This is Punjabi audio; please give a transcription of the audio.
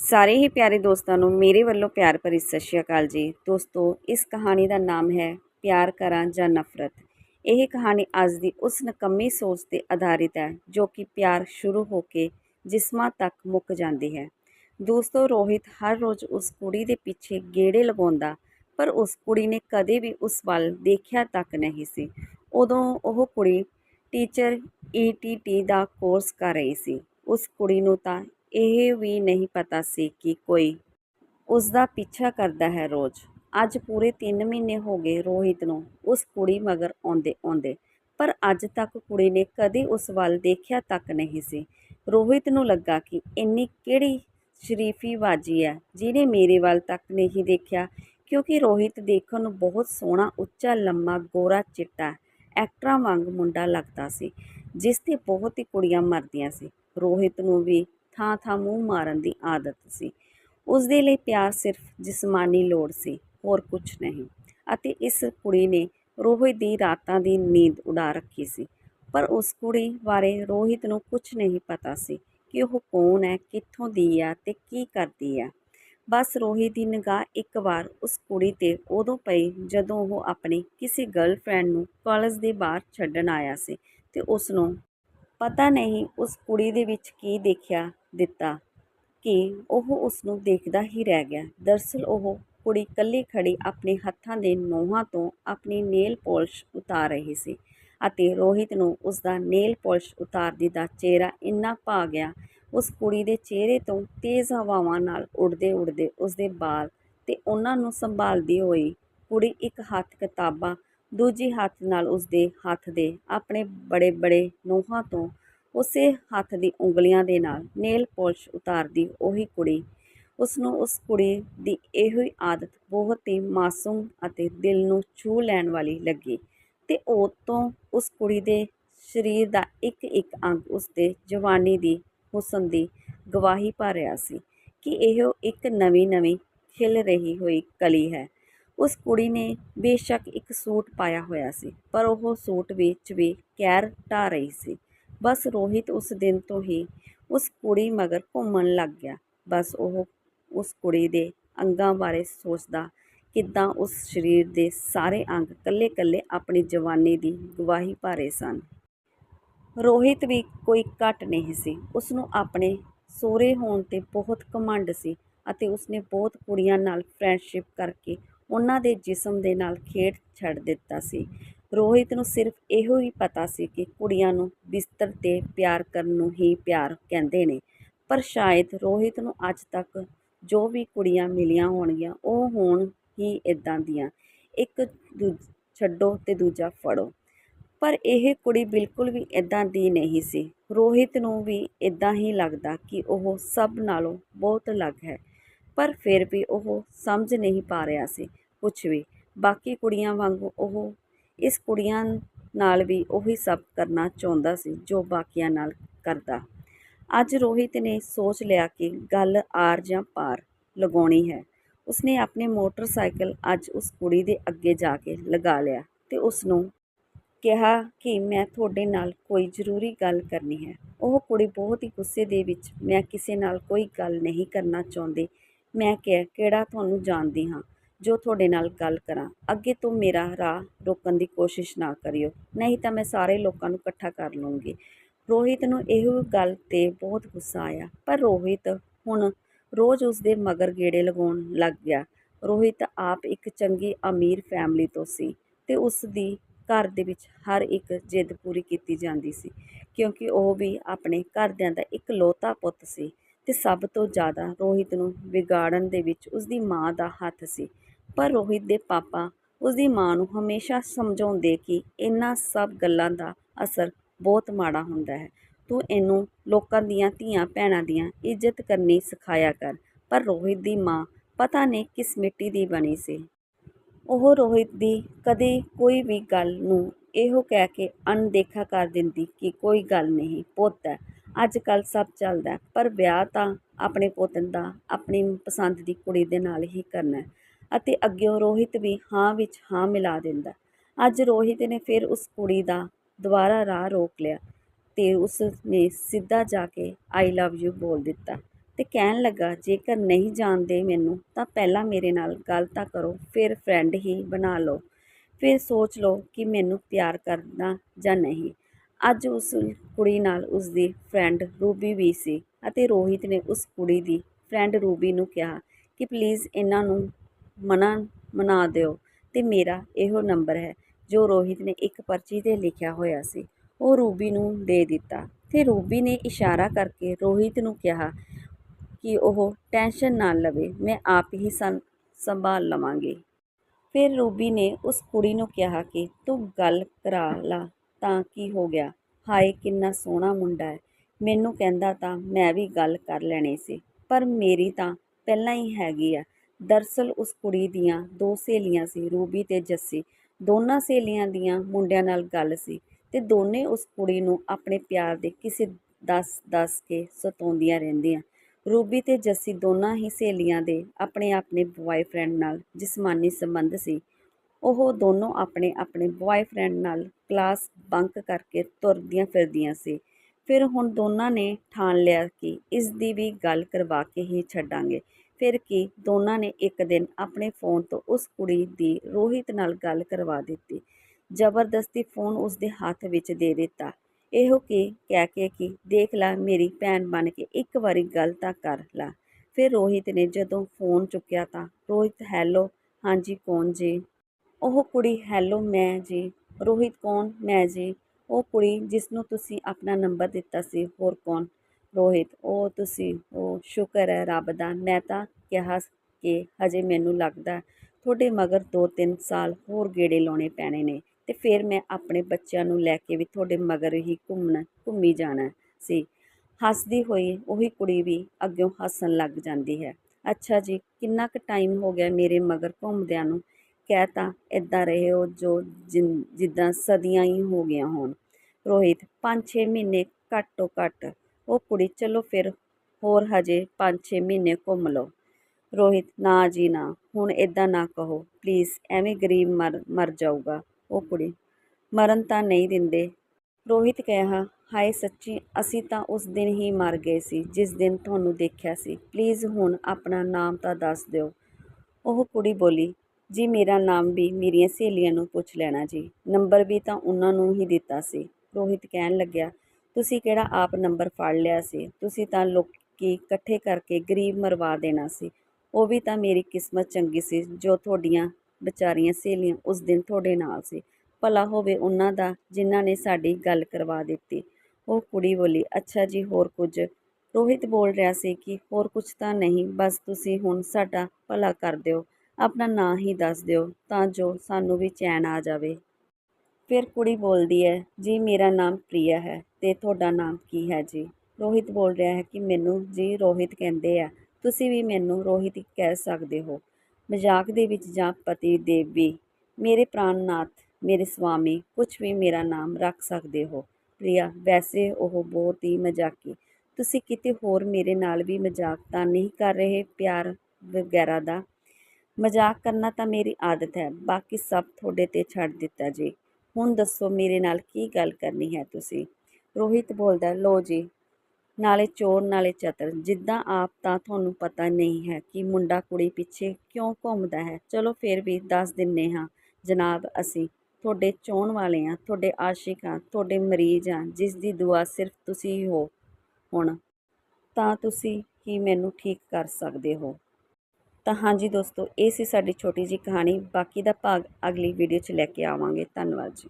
ਸਾਰੇ ਹੀ ਪਿਆਰੇ ਦੋਸਤਾਂ ਨੂੰ ਮੇਰੇ ਵੱਲੋਂ ਪਿਆਰ ਭਰੀ ਸਤਿ ਸ਼੍ਰੀ ਅਕਾਲ ਜੀ। ਦੋਸਤੋ, ਇਸ ਕਹਾਣੀ ਦਾ ਨਾਮ ਹੈ ਪਿਆਰ ਕਰਾਂ ਜਾਂ ਨਫ਼ਰਤ। ਇਹ ਕਹਾਣੀ ਅੱਜ ਦੀ ਉਸ ਨਕੰਮੀ ਸੋਚ ਤੇ ਆਧਾਰਿਤ ਹੈ ਜੋ ਕਿ ਪਿਆਰ ਸ਼ੁਰੂ ਹੋ ਕੇ ਜਿਸਮਾਂ ਤੱਕ ਮੁੱਕ ਜਾਂਦੀ ਹੈ। ਦੋਸਤੋ, ਰੋਹਿਤ ਹਰ ਰੋਜ਼ ਉਸ ਕੁੜੀ ਦੇ ਪਿੱਛੇ ਗੇੜੇ ਲਗਾਉਂਦਾ, ਪਰ ਉਸ ਕੁੜੀ ਨੇ ਕਦੇ ਵੀ ਉਸ ਵੱਲ ਦੇਖਿਆ ਤੱਕ ਨਹੀਂ ਸੀ। ਉਦੋਂ ਉਹ ਕੁੜੀ ਟੀਚਰ ਈਟੀਟੀ ਦਾ ਕੋਰਸ ਕਰ ਰਹੀ ਸੀ। ਉਸ ਕੁੜੀ ਨੂੰ ਤਾਂ ਇਹ ਵੀ ਨਹੀਂ ਪਤਾ ਸੀ ਕਿ ਕੋਈ ਉਸ ਦਾ ਪਿੱਛਾ ਕਰਦਾ ਹੈ ਰੋਜ਼। ਅੱਜ ਪੂਰੇ 3 ਮਹੀਨੇ ਹੋ ਗਏ ਰੋਹਿਤ ਨੂੰ ਉਸ ਕੁੜੀ ਮਗਰ ਆਉਂਦੇ ਆਉਂਦੇ, ਪਰ ਅੱਜ ਤੱਕ ਕੁੜੀ ਨੇ ਕਦੇ ਉਸ ਵੱਲ ਦੇਖਿਆ ਤੱਕ ਨਹੀਂ ਸੀ। ਰੋਹਿਤ ਨੂੰ ਲੱਗਾ ਕਿ ਇੰਨੀ ਕਿਹੜੀ ਸ਼ਰੀਫੀ ਬਾਜੀ ਹੈ, ਜਿਹਨੇ ਮੇਰੇ ਵੱਲ ਤੱਕ ਨਹੀਂ ਦੇਖਿਆ, ਕਿਉਂਕਿ ਰੋਹਿਤ ਦੇਖਣ ਨੂੰ ਬਹੁਤ ਸੋਹਣਾ, ਉੱਚਾ, ਲੰਮਾ, ਗੋਰਾ, ਚਿੱਟਾ, ਐਕਟਰਾਂ ਵਾਂਗ ਮੁੰਡਾ ਲੱਗਦਾ ਸੀ, ਜਿਸ ਤੇ ਬਹੁਤ ਹੀ ਕੁੜੀਆਂ ਮਰਦੀਆਂ ਸੀ। ਰੋਹਿਤ ਨੂੰ ਵੀ ਥਾਂ ਥਾਂ ਮੂੰਹ ਮਾਰਨ ਦੀ ਆਦਤ ਸੀ। ਉਸ ਦੇ ਲਈ ਪਿਆਰ ਸਿਰਫ ਜਿਸਮਾਨੀ ਲੋੜ ਸੀ, ਹੋਰ ਕੁਝ ਨਹੀਂ। ਅਤੇ ਇਸ ਕੁੜੀ ਨੇ ਰੋਹਿਤ ਦੀ ਰਾਤਾਂ ਦੀ ਨੀਂਦ ਉਡਾ ਰੱਖੀ ਸੀ। ਪਰ ਉਸ ਕੁੜੀ ਬਾਰੇ ਰੋਹਿਤ ਨੂੰ ਕੁਝ ਨਹੀਂ ਪਤਾ ਸੀ ਕਿ ਉਹ ਕੌਣ ਹੈ, ਕਿੱਥੋਂ ਦੀ ਹੈ ਤੇ ਕੀ ਕਰਦੀ ਹੈ। ਬਸ ਰੋਹਿਤ ਦੀ ਨਿਗਾਹ ਇੱਕ ਵਾਰ ਉਸ ਕੁੜੀ ਤੇ ਉਦੋਂ ਪਈ ਜਦੋਂ ਉਹ ਆਪਣੀ ਕਿਸੇ ਗਰਲਫ੍ਰੈਂਡ ਨੂੰ ਕਾਲਜ ਦੇ ਬਾਹਰ ਛੱਡਣ ਆਇਆ ਸੀ ਤੇ ਉਸ ਨੂੰ ਪਤਾ ਨਹੀਂ ਉਸ ਕੁੜੀ ਦੇ ਵਿੱਚ ਕੀ ਦੇਖਿਆ ਦਿੱਤਾ, ਕਿ ਉਹ ਉਸ ਨੂੰ ਦੇਖਦਾ ਹੀ ਰਹਿ ਗਿਆ। ਦਰਅਸਲ ਉਹ ਕੁੜੀ ਇਕੱਲੀ ਖੜੀ ਆਪਣੇ ਹੱਥਾਂ ਦੇ ਨੋਹਾਂ ਤੋਂ ਆਪਣੀ ਨੇਲ ਪਾਲਿਸ਼ ਉਤਾਰ ਰਹੀ ਸੀ ਅਤੇ ਰੋਹਿਤ ਨੂੰ ਉਸ ਦਾ ਨੇਲ ਪਾਲਿਸ਼ ਉਤਾਰਦੀ ਦਾ ਚਿਹਰਾ ਇੰਨਾ ਭਾ ਗਿਆ, ਉਸ ਕੁੜੀ ਦੇ ਚਿਹਰੇ ਤੋਂ ਤੇਜ਼ ਹਵਾਵਾਂ ਨਾਲ ਉੱਡਦੇ ਉੱਡਦੇ ਉਸ ਦੇ ਵਾਲ ਤੇ ਉਹਨਾਂ ਨੂੰ ਸੰਭਾਲਦੀ ਹੋਈ ਕੁੜੀ ਇੱਕ ਹੱਥ ਕਿਤਾਬਾਂ ਦੂਜੀ ਹੱਥ ਨਾਲ ਉਸਦੇ ਹੱਥ ਦੇ ਆਪਣੇ ਬੜੇ ਬੜੇ ਨੋਹਾਂ ਤੋਂ ਉਸੇ ਹੱਥ ਦੀ ਉਂਗਲੀਆਂ ਦੇ ਨਾਲ ਨੇਲ ਪਾਲਿਸ਼ ਉਤਾਰਦੀ ਉਹੀ ਕੁੜੀ। ਉਸ ਨੂੰ ਉਸ ਕੁੜੀ ਦੀ ਇਹੋ ਹੀ ਆਦਤ ਬਹੁਤ ਹੀ ਮਾਸੂਮ ਅਤੇ ਦਿਲ ਨੂੰ ਛੂ ਲੈਣ ਵਾਲੀ ਲੱਗੀ ਤੇ ਉਹ ਤੋਂ ਉਸ ਕੁੜੀ ਦੇ ਸਰੀਰ ਦਾ ਇੱਕ ਇੱਕ ਅੰਗ ਉਸਦੇ ਜਵਾਨੀ ਦੀ ਹੁਸਨ ਦੀ ਗਵਾਹੀ ਭਰ ਰਿਹਾ ਸੀ ਕਿ ਇਹੋ ਇੱਕ ਨਵੀਂ ਨਵੀਂ ਖਿਲ ਰਹੀ ਹੋਈ ਕਲੀ ਹੈ। ਉਸ ਕੁੜੀ ਨੇ ਬੇਸ਼ੱਕ ਇੱਕ ਸੂਟ ਪਾਇਆ ਹੋਇਆ ਸੀ, ਪਰ ਉਹ ਸੂਟ ਵਿੱਚ ਵੀ ਕੈਰ ਢਾ ਰਹੀ ਸੀ। ਬਸ ਰੋਹਿਤ ਉਸ ਦਿਨ ਤੋਂ ਹੀ ਉਸ ਕੁੜੀ ਮਗਰ ਘੁੰਮਣ ਲੱਗ ਗਿਆ। ਬਸ ਉਹ ਉਸ ਕੁੜੀ ਦੇ ਅੰਗਾਂ ਬਾਰੇ ਸੋਚਦਾ ਕਿੱਦਾਂ ਉਸ ਸਰੀਰ ਦੇ ਸਾਰੇ ਅੰਗ ਕੱਲੇ-ਕੱਲੇ ਆਪਣੀ ਜਵਾਨੀ ਦੀ ਗਵਾਹੀ ਭਾਰੇ ਸਨ। ਰੋਹਿਤ ਵੀ ਕੋਈ ਘੱਟ ਨਹੀਂ ਸੀ। ਉਸ ਨੂੰ ਆਪਣੇ ਸੋਹਰੇ ਹੋਣ ਤੇ ਬਹੁਤ ਘਮੰਡ ਸੀ ਅਤੇ ਉਸਨੇ ਬਹੁਤ ਕੁੜੀਆਂ ਨਾਲ ਫਰੈਂਡਸ਼ਿਪ ਕਰਕੇ ਉਹਨਾਂ ਦੇ ਜਿਸਮ ਦੇ ਨਾਲ ਖੇਡ ਛੱਡ ਦਿੱਤਾ ਸੀ। ਰੋਹਿਤ ਨੂੰ ਸਿਰਫ ਇਹੋ ਹੀ ਪਤਾ ਸੀ ਕਿ ਕੁੜੀਆਂ ਨੂੰ ਬਿਸਤਰ ਤੇ ਪਿਆਰ ਕਰਨ ਨੂੰ ਹੀ ਪਿਆਰ ਕਹਿੰਦੇ ਨੇ। ਪਰ ਸ਼ਾਇਦ ਰੋਹਿਤ ਨੂੰ ਅੱਜ ਤੱਕ ਜੋ ਵੀ ਕੁੜੀਆਂ ਮਿਲੀਆਂ ਹੋਣਗੀਆਂ, ਉਹ ਹੋਣ ਹੀ ਇਦਾਂ ਦੀਆਂ। ਇੱਕ ਦੂ, ਛੱਡੋ ਤੇ ਦੂਜਾ ਫੜੋ। ਪਰ ਇਹ ਕੁੜੀ ਬਿਲਕੁਲ ਵੀ ਇਦਾਂ ਦੀ ਨਹੀਂ ਸੀ। ਰੋਹਿਤ ਨੂੰ ਵੀ ਇਦਾਂ ਹੀ ਲੱਗਦਾ ਕਿ ਉਹ ਸਭ ਨਾਲੋਂ ਬਹੁਤ ਅਲੱਗ ਹੈ। ਪਰ ਫਿਰ ਵੀ ਉਹ ਸਮਝ ਨਹੀਂ ਪਾ ਰਿਹਾ ਸੀ। ਕੁਛ ਵੀ। ਬਾਕੀ ਕੁੜੀਆਂ ਵਾਂਗੂ ਉਹ ਇਸ ਕੁੜੀਆਂ ਨਾਲ ਵੀ ਉਹੀ ਸਭ ਕਰਨਾ ਚਾਹੁੰਦਾ ਸੀ, ਜੋ ਬਾਕੀਆਂ ਨਾਲ ਕਰਦਾ। ਅੱਜ ਰੋਹਿਤ ਨੇ ਸੋਚ ਲਿਆ ਕਿ ਗੱਲ ਆਰ ਜਾਂ ਪਾਰ ਲਗਾਉਣੀ ਹੈ। ਉਸਨੇ ਆਪਣੇ ਮੋਟਰਸਾਈਕਲ ਅੱਜ ਉਸ ਕੁੜੀ ਦੇ ਅੱਗੇ ਜਾ ਕੇ ਲਗਾ ਲਿਆ ਤੇ ਉਸ ਨੂੰ ਕਿਹਾ ਕਿ ਮੈਂ ਤੁਹਾਡੇ ਨਾਲ ਕੋਈ ਜ਼ਰੂਰੀ ਗੱਲ ਕਰਨੀ ਹੈ। ਉਹ ਕੁੜੀ ਬਹੁਤ ਹੀ ਗੁੱਸੇ ਦੇ ਵਿੱਚ, ਮੈਂ ਕਿਸੇ ਨਾਲ ਕੋਈ ਗੱਲ ਨਹੀਂ ਕਰਨਾ ਚਾਹੁੰਦੀ। ਮੈਂ ਕਿਹਾ, ਕਿਹੜਾ ਤੁਹਾਨੂੰ ਜਾਣਦੀ ਹਾਂ? ਜੋ ਤੁਹਾਡੇ ਨਾਲ ਗੱਲ ਕਰਾਂ, ਅੱਗੇ ਤੋਂ ਮੇਰਾ ਰਾਹ ਰੋਕਣ ਦੀ ਕੋਸ਼ਿਸ਼ ਨਾ ਕਰਿਓ। ਨਹੀਂ ਤਾਂ ਮੈਂ ਸਾਰੇ ਲੋਕਾਂ ਨੂੰ ਇਕੱਠਾ ਕਰ ਲੂੰਗੀ। ਰੋਹਿਤ ਨੂੰ ਇਹੋ ਗੱਲ ਤੇ ਬਹੁਤ ਗੁੱਸਾ ਆਇਆ, ਪਰ ਰੋਹਿਤ ਹੁਣ ਰੋਜ਼ ਉਸ ਦੇ ਮਗਰ ਗੇੜੇ ਲਗਾਉਣ ਲੱਗ ਗਿਆ। ਰੋਹਿਤ ਆਪ ਇੱਕ ਚੰਗੀ ਅਮੀਰ ਫੈਮਿਲੀ ਤੋਂ ਸੀ ਤੇ ਉਸ ਦੀ ਘਰ ਦੇ ਵਿੱਚ ਹਰ ਇੱਕ ਜਿੱਦ ਪੂਰੀ ਕੀਤੀ ਜਾਂਦੀ ਸੀ, ਕਿਉਂਕਿ ਉਹ ਵੀ ਆਪਣੇ ਘਰਦਿਆਂ ਦਾ ਇੱਕ ਲੋਤਾ ਪੁੱਤ ਸੀ ਤੇ ਸਭ ਤੋਂ ਜ਼ਿਆਦਾ ਰੋਹਿਤ ਨੂੰ ਵਿਗਾੜਨ ਦੇ ਵਿੱਚ ਉਸ ਦੀ ਮਾਂ ਦਾ ਹੱਥ ਸੀ। ਪਰ ਰੋਹਿਤ ਦੇ ਪਾਪਾ ਉਸ ਦੀ ਮਾਂ ਨੂੰ ਹਮੇਸ਼ਾ ਸਮਝਾਉਂਦੇ ਕਿ ਇਹਨਾਂ ਸਭ ਗੱਲਾਂ ਦਾ ਅਸਰ ਬਹੁਤ ਮਾੜਾ ਹੁੰਦਾ ਹੈ। ਤੂੰ ਇਹਨੂੰ ਲੋਕਾਂ ਦੀਆਂ ਧੀਆਂ ਭੈਣਾਂ ਦੀਆਂ ਇੱਜ਼ਤ ਕਰਨੀ ਸਿਖਾਇਆ ਕਰ, ਪਰ ਰੋਹਿਤ ਦੀ ਮਾਂ ਪਤਾ ਨਹੀਂ ਕਿਸ ਮਿੱਟੀ ਦੀ ਬਣੀ ਸੀ। ਉਹ ਰੋਹਿਤ ਦੀ ਕਦੇ ਕੋਈ ਵੀ ਗੱਲ ਨੂੰ ਇਹੋ ਕਹਿ ਕੇ ਅਣਦੇਖਾ ਕਰ ਦਿੰਦੀ ਕਿ ਕੋਈ ਗੱਲ ਨਹੀਂ, ਪੁੱਤ ਹੈ ਅੱਜ ਕੱਲ ਸਭ ਚੱਲਦਾ ਪਰ ਵਿਆਹ ਤਾਂ ਆਪਣੇ ਪੁੱਤ ਦਾ, ਆਪਣੀ ਪਸੰਦ ਦੀ ਕੁੜੀ ਦੇ ਨਾਲ ਹੀ ਕਰਨਾ ਅਤੇ ਅੱਗਿਓਂ ਰੋਹਿਤ ਵੀ ਹਾਂ ਵਿੱਚ ਹਾਂ ਮਿਲਾ ਦਿੰਦਾ। ਅੱਜ ਰੋਹਿਤ ਨੇ ਫਿਰ ਉਸ ਕੁੜੀ ਦਾ ਦੁਬਾਰਾ ਰਾਹ ਰੋਕ ਲਿਆ ਅਤੇ ਉਸ ਨੇ ਸਿੱਧਾ ਜਾ ਕੇ ਆਈ ਲਵ ਯੂ ਬੋਲ ਦਿੱਤਾ ਅਤੇ ਕਹਿਣ ਲੱਗਾ, ਜੇਕਰ ਨਹੀਂ ਜਾਣਦੇ ਮੈਨੂੰ, ਤਾਂ ਪਹਿਲਾਂ ਮੇਰੇ ਨਾਲ ਗੱਲ ਤਾਂ ਕਰੋ, ਫਿਰ ਫਰੈਂਡ ਹੀ ਬਣਾ ਲਓ। ਫਿਰ ਸੋਚ ਲਓ ਕਿ ਮੈਨੂੰ ਪਿਆਰ ਕਰਨਾ ਜਾਂ ਨਹੀਂ। ਅੱਜ ਉਸ ਕੁੜੀ ਨਾਲ ਉਸਦੀ ਫਰੈਂਡ ਰੂਬੀ ਵੀ ਸੀ ਅਤੇ ਰੋਹਿਤ ਨੇ ਉਸ ਕੁੜੀ ਦੀ ਫਰੈਂਡ ਰੂਬੀ ਨੂੰ ਕਿਹਾ ਕਿ ਪਲੀਜ਼ ਇਹਨਾਂ ਨੂੰ ਮਨਾ ਮਨਾ ਦਿਓ। ਅਤੇ ਮੇਰਾ ਇਹੋ ਨੰਬਰ ਹੈ, ਜੋ ਰੋਹਿਤ ਨੇ ਇੱਕ ਪਰਚੀ ਤੇ ਲਿਖਿਆ ਹੋਇਆ ਸੀ। ਉਹ ਰੂਬੀ ਨੂੰ ਦੇ ਦਿੱਤਾ। ਅਤੇ ਰੂਬੀ ਨੇ ਇਸ਼ਾਰਾ ਕਰਕੇ ਰੋਹਿਤ ਨੂੰ ਕਿਹਾ ਕਿ ਉਹ ਟੈਨਸ਼ਨ ਨਾ ਲਵੇ, ਮੈਂ ਆਪ ਹੀ ਸੰ, ਸੰਭਾਲ ਲਵਾਂਗੀ। ਫਿਰ ਰੂਬੀ ਨੇ ਉਸ ਕੁੜੀ ਨੂੰ ਕਿਹਾ ਕਿ ਤੂੰ ਗੱਲ ਕਰਾ ਲਾ, ਤਾਂ ਕੀ ਹੋ ਗਿਆ? ਹਾਏ, ਕਿੰਨਾ ਸੋਹਣਾ ਮੁੰਡਾ ਹੈ। ਮੈਨੂੰ ਕਹਿੰਦਾ ਤਾਂ ਮੈਂ ਵੀ ਗੱਲ ਕਰ ਲੈਣੀ ਸੀ, ਪਰ ਮੇਰੀ ਤਾਂ ਪਹਿਲਾਂ ਹੀ ਹੈਗੀ ਆ। ਦਰਅਸਲ ਉਸ ਕੁੜੀ ਦੀਆਂ ਦੋ ਸਹੇਲੀਆਂ ਸੀ, ਰੂਬੀ ਤੇ ਜੱਸੀ। ਦੋਨਾਂ ਸਹੇਲੀਆਂ ਦੀਆਂ ਮੁੰਡਿਆਂ ਨਾਲ ਗੱਲ ਸੀ ਤੇ ਦੋਨੇ ਉਸ ਕੁੜੀ ਨੂੰ ਆਪਣੇ ਪਿਆਰ ਦੇ ਕਿਸੇ ਦੱਸ ਦੱਸ ਕੇ ਸਤਾਉਂਦੀਆਂ ਰਹਿੰਦੀਆਂ। ਰੂਬੀ ਤੇ ਜੱਸੀ ਦੋਨਾਂ ਹੀ ਸਹੇਲੀਆਂ ਦੇ ਆਪਣੇ ਆਪਣੇ ਬੁਆਏਫ੍ਰੈਂਡ ਨਾਲ ਜਿਸਮਾਨੀ ਸੰਬੰਧ ਸੀ। ਉਹ ਦੋਨੋਂ ਆਪਣੇ ਆਪਣੇ ਬੁਆਏਫ੍ਰੈਂਡ ਨਾਲ ਕਲਾਸ ਬੰਕ ਕਰਕੇ ਤੁਰਦੀਆਂ ਫਿਰਦੀਆਂ ਸੀ। ਫਿਰ ਹੁਣ ਦੋਨਾਂ ਨੇ ਠਾਣ ਲਿਆ ਕਿ ਇਸ ਦੀ ਵੀ ਗੱਲ ਕਰਵਾ ਕੇ ਹੀ ਛੱਡਾਂਗੇ। ਫਿਰ ਕੀ ਦੋਨਾਂ ਨੇ ਇੱਕ ਦਿਨ ਆਪਣੇ ਫੋਨ ਤੋਂ ਉਸ ਕੁੜੀ ਦੀ ਰੋਹਿਤ ਨਾਲ ਗੱਲ ਕਰਵਾ ਦਿੱਤੀ। ਜ਼ਬਰਦਸਤੀ ਫੋਨ ਉਸਦੇ ਹੱਥ ਵਿੱਚ ਦੇ ਦਿੱਤਾ। ਇਹੋ ਕਿ ਕਹਿ ਕੇ ਕਿ, ਦੇਖ ਲੈ ਮੇਰੀ ਭੈਣ ਬਣ ਕੇ ਇੱਕ ਵਾਰੀ ਗੱਲ ਤਾਂ ਕਰ ਲੈ। ਫਿਰ ਰੋਹਿਤ ਨੇ ਜਦੋਂ ਫੋਨ ਚੁੱਕਿਆ ਤਾਂ, ਰੋਹਿਤ, ਹੈਲੋ, ਹਾਂਜੀ, ਕੌਣ ਜੀ? ਉਹ ਕੁੜੀ, ਹੈਲੋ, ਮੈਂ ਜੀ। ਰੋਹਿਤ, ਕੌਣ? ਮੈਂ ਜੀ। ਉਹ ਕੁੜੀ ਜਿਸ ਨੂੰ ਤੁਸੀਂ ਆਪਣਾ ਨੰਬਰ ਦਿੱਤਾ ਸੀ, ਹੋਰ ਕੌਣ? ਰੋਹਿਤ, ਉਹ ਤੁਸੀਂ, ਉਹ ਸ਼ੁਕਰ ਹੈ ਰੱਬ ਦਾ। ਮੈਂ ਤਾਂ ਕਿਹਾ ਕਿ ਹਜੇ ਮੈਨੂੰ ਲੱਗਦਾ ਤੁਹਾਡੇ ਮਗਰ 2-3 ਸਾਲ ਹੋਰ ਗੇੜੇ ਲਾਉਣੇ ਪੈਣੇ ਨੇ ਤੇ ਫਿਰ ਮੈਂ ਆਪਣੇ ਬੱਚਿਆਂ ਨੂੰ ਲੈ ਕੇ ਵੀ ਤੁਹਾਡੇ ਮਗਰ ਹੀ ਘੁੰਮਣਾ, ਘੁੰਮੀ ਜਾਣਾ ਸੀ। ਹੱਸਦੀ ਹੋਈ ਉਹੀ ਕੁੜੀ ਵੀ ਅੱਗਿਓਂ ਹੱਸਣ ਲੱਗ ਜਾਂਦੀ ਹੈ। ਅੱਛਾ ਜੀ, ਕਿੰਨਾ ਕੁ ਟਾਈਮ ਹੋ ਗਿਆ ਮੇਰੇ ਮਗਰ ਘੁੰਮਦਿਆਂ ਨੂੰ? ਕਹਿ ਤਾਂ ਇੱਦਾਂ ਰਹੇ ਹੋ ਜੋ ਜਿਨ- ਜਿੱਦਾਂ ਸਦੀਆਂ ਹੀ ਹੋ ਗਈਆਂ ਹੋਣ। ਰੋਹਿਤ 5-6 ਮਹੀਨੇ ਘੱਟੋ ਘੱਟ ਉਹ ਕੁੜੀ ਚਲੋ ਫਿਰ ਹੋਰ ਹਜੇ 5-6 ਮਹੀਨੇ ਘੁੰਮ ਲਓ। ਰੋਹਿਤ, ਨਾ ਜੀ ਨਾ, ਹੁਣ ਇਦਾਂ ਨਾ ਕਹੋ। ਪਲੀਜ਼ ਐਵੇਂ ਗਰੀਬ ਮਰ ਮਰ ਜਾਊਗਾ ਉਹ ਕੁੜੀ। ਮਰਨ ਤਾਂ ਨਹੀਂ ਦਿੰਦੇ। ਰੋਹਿਤ ਕਿਹਾ ਹਾਏ ਸੱਚੀ, ਅਸੀਂ ਤਾਂ ਉਸ ਦਿਨ ਹੀ ਮਰ ਗਏ ਸੀ, ਜਿਸ ਦਿਨ ਤੁਹਾਨੂੰ ਦੇਖਿਆ ਸੀ। ਪਲੀਜ਼ ਹੁਣ ਆਪਣਾ ਨਾਮ ਤਾਂ ਦੱਸ ਦਿਓ। ਉਹ ਕੁੜੀ ਬੋਲੀ, ਜੀ ਮੇਰਾ ਨਾਮ ਵੀ ਮੇਰੀਆਂ ਸਹੇਲੀਆਂ ਨੂੰ ਪੁੱਛ ਲੈਣਾ ਜੀ। ਨੰਬਰ ਵੀ ਤਾਂ ਉਹਨਾਂ ਨੂੰ ਹੀ ਦਿੱਤਾ ਸੀ। ਰੋਹਿਤ ਕਹਿਣ ਲੱਗਿਆ ਤੁਸੀਂ ਕਿਹੜਾ ਆਪ ਨੰਬਰ ਫੜ ਲਿਆ ਸੀ? ਤੁਸੀਂ ਤਾਂ ਲੋਕੀ ਇਕੱਠੇ ਕਰਕੇ ਗਰੀਬ ਮਰਵਾ ਦੇਣਾ ਸੀ। ਉਹ ਵੀ ਤਾਂ ਮੇਰੀ ਕਿਸਮਤ ਚੰਗੀ ਸੀ, ਜੋ ਤੁਹਾਡੀਆਂ ਵਿਚਾਰੀਆਂ ਸਹੇਲੀਆਂ ਉਸ ਦਿਨ ਤੁਹਾਡੇ ਨਾਲ ਸੀ। ਭਲਾ ਹੋਵੇ ਉਹਨਾਂ ਦਾ, ਜਿਨ੍ਹਾਂ ਨੇ ਸਾਡੀ ਗੱਲ ਕਰਵਾ ਦਿੱਤੀ। ਉਹ ਕੁੜੀ ਬੋਲੀ, ਅੱਛਾ ਜੀ, ਹੋਰ ਕੁਝ? ਰੋਹਿਤ ਬੋਲ ਰਿਹਾ ਸੀ ਕਿ, ਹੋਰ ਕੁਝ ਤਾਂ ਨਹੀਂ, ਬਸ ਤੁਸੀਂ ਹੁਣ ਸਾਡਾ ਭਲਾ ਕਰ ਦਿਓ। ਆਪਣਾ ਨਾਂ ਹੀ ਦੱਸ ਦਿਓ, ਤਾਂ ਜੋ ਸਾਨੂੰ ਵੀ ਚੈਨ ਆ ਜਾਵੇ। ਫਿਰ ਕੁੜੀ ਬੋਲਦੀ ਹੈ, ਜੀ, ਮੇਰਾ ਨਾਮ ਪ੍ਰਿਆ ਹੈ। ਅਤੇ ਤੁਹਾਡਾ ਨਾਮ ਕੀ ਹੈ ਜੀ? ਰੋਹਿਤ ਬੋਲ ਰਿਹਾ ਹੈ ਕਿ ਮੈਨੂੰ ਜੀ ਰੋਹਿਤ ਕਹਿੰਦੇ ਆ। ਤੁਸੀਂ ਵੀ ਮੈਨੂੰ ਰੋਹਿਤ ਕਹਿ ਸਕਦੇ ਹੋ। ਮਜ਼ਾਕ ਦੇ ਵਿੱਚ ਜਾਂ ਪਤੀ ਦੇਵ ਵੀ। ਮੇਰੇ ਪ੍ਰਾਣਨਾਥ, ਮੇਰੇ ਸਵਾਮੀ ਕੁਝ ਵੀ ਮੇਰਾ ਨਾਮ ਰੱਖ ਸਕਦੇ ਹੋ। ਪ੍ਰਿਆ, ਵੈਸੇ ਉਹ ਬਹੁਤ ਹੀ ਮਜ਼ਾਕੀ। ਤੁਸੀਂ ਕਿਤੇ ਹੋਰ ਮੇਰੇ ਨਾਲ ਵੀ ਮਜ਼ਾਕ ਤਾਂ ਨਹੀਂ ਕਰ ਰਹੇ ਪਿਆਰ ਵਗੈਰਾ ਦਾ? ਮਜ਼ਾਕ ਕਰਨਾ ਤਾਂ ਮੇਰੀ ਆਦਤ ਹੈ। ਬਾਕੀ ਸਭ ਤੁਹਾਡੇ ਤੇ ਛੱਡ ਦਿੱਤਾ ਜੀ। ਹੁਣ ਦੱਸੋ ਮੇਰੇ ਨਾਲ ਕੀ ਗੱਲ ਕਰਨੀ ਹੈ ਤੁਸੀਂ? ਰੋਹਿਤ ਬੋਲਦਾ ਲੋ ਜੀ, ਨਾਲੇ ਚੋਰ, ਨਾਲੇ ਚਤਰ, ਜਿੱਦਾਂ ਆਪ ਤਾਂ ਤੁਹਾਨੂੰ ਪਤਾ ਨਹੀਂ ਹੈ ਕਿ ਮੁੰਡਾ ਕੁੜੀ ਪਿੱਛੇ ਕਿਉਂ ਘੁੰਮਦਾ ਹੈ। ਚਲੋ ਫਿਰ ਵੀ ਦੱਸ ਦਿੰਨੇ ਹਾਂ, ਜਨਾਬ ਅਸੀਂ, ਤੁਹਾਡੇ ਚੋਣ ਵਾਲੇ ਹਾਂ, ਤੁਹਾਡੇ ਆਸ਼ਿਕ ਹਾਂ, ਤੁਹਾਡੇ ਮਰੀਜ਼ ਹਾਂ, ਜਿਸ ਦੀ ਦੁਆ ਸਿਰਫ ਤੁਸੀਂ ਹੀ ਹੋ, ਹੁਣ। ਤਾਂ ਤੁਸੀਂ ਹੀ ਮੈਨੂੰ ਠੀਕ ਕਰ ਸਕਦੇ ਹੋ। ਤਾਂ ਹਾਂਜੀ ਦੋਸਤੋ, ਇਹ ਸੀ ਸਾਡੀ ਛੋਟੀ ਜੀ ਕਹਾਣੀ। ਬਾਕੀ ਦਾ ਭਾਗ ਅਗਲੀ ਵੀਡੀਓ 'ਚ ਲੈ ਕੇ ਆਵਾਂਗੇ। ਧੰਨਵਾਦ ਜੀ।